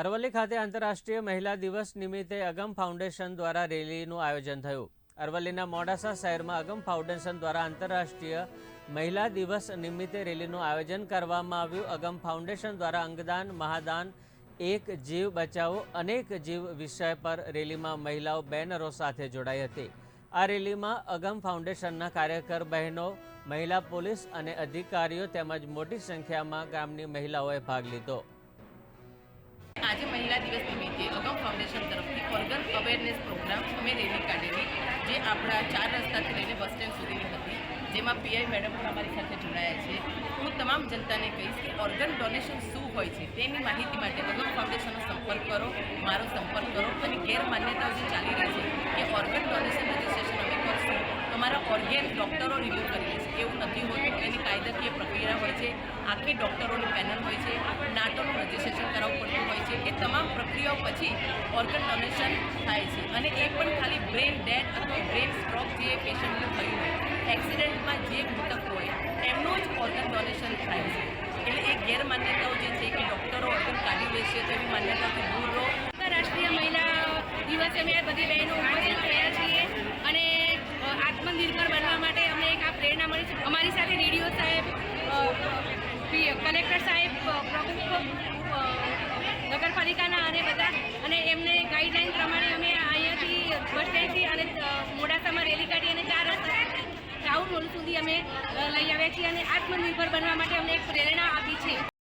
અરવલ્લી ખાતે આંતરરાષ્ટ્રીય મહિલા દિવસ નિમિત્તે અગમ ફાઉન્ડેશન દ્વારા રેલીનું આયોજન થયું. અરવલ્લીના મોડાસા શહેરમાં અગમ ફાઉન્ડેશન દ્વારા આંતરરાષ્ટ્રીય મહિલા દિવસ નિમિત્તે રેલીનું આયોજન કરવામાં આવ્યું. અગમ ફાઉન્ડેશન દ્વારા અંગદાન, મહાદાન, એક જીવ બચાવો, અનેક જીવ વિષય પર રેલીમાં મહિલાઓ બેનરો સાથે જોડાઈ હતી. આ રેલીમાં અગમ ફાઉન્ડેશનના કાર્યકર, બહેનો, મહિલા પોલીસ અને અધિકારીઓ તેમજ મોટી સંખ્યામાં ગામની મહિલાઓએ ભાગ લીધો. આજે મહિલા દિવસ નિમિત્તે અગમ ફાઉન્ડેશન તરફથી ઓર્ગન અવેરનેસ પ્રોગ્રામ અમે રેલી કાઢેલી, જે આપણા ચાર રસ્તાથી લઈને બસ સ્ટેન્ડ સુધીની હતી, જેમાં પીઆઈ મેડમ પણ અમારી સાથે જોડાયા છે. હું તમામ જનતાને કહીશ કે ઓર્ગન ડોનેશન શું હોય છે તેની માહિતી માટે અગમ ફાઉન્ડેશનનો સંપર્ક કરો, મારો સંપર્ક કરો અને ગેરમાન્યતાઓ જે ચાલી રહી છે કે ઓર્ગન ડોનેશન રજિસ્ટ્રેશન અમે કરશું, તમારા ઓર્ગેન ડૉક્ટરો રિવ્યૂ કરી લેશે, એવું નથી હોતું, એની કાયદાકીય પ્રક્રિયા હોય છે, આખી ડૉક્ટરોની પેનલ હોય છે, નાટોનું રજિસ્ટ્રેશન કરાવવું પડતું એ તમામ પ્રક્રિયાઓ પછી ઓર્ગન ડોનેશન થાય છે. અને એ પણ ખાલી બ્રેન ડેડ અથવા બ્રેન સ્ટ્રોક જે પેશન્ટનું થયું હોય એક્સિડન્ટમાં જે મૃતક હોય, એમનું જ ઓર્ગન ડોનેશન થાય છે. એટલે એ ગેરમાન્યતાઓ જે છે કે ડૉક્ટરો ઓર્ગન કાઢી લેશે તો એવી માન્યતાથી દૂર રહો. આંતરરાષ્ટ્રીય મહિલા દિવસે અમે બધી બહેનો ઉપસ્થિત થયા છીએ અને આત્મનિર્ભર બનવા માટે અમને એક આ પ્રેરણા મળી છે. અમારી સાથે રેડિયો સાહેબ કલેક્ટર સાહેબ પ્રમુખ અ, નગરપાલિકાના અને બધા અને એમને ગાઈડલાઈન પ્રમાણે અમે અહીંયાથી વસાઈથી અને મોડાસામાં રેલી કાઢી અને ચાર રસ્તા ટાઉન હોલ સુધી અમે લઈ આવ્યા છીએ અને આત્મનિર્ભર બનવા માટે અમને એક પ્રેરણા આપી છે.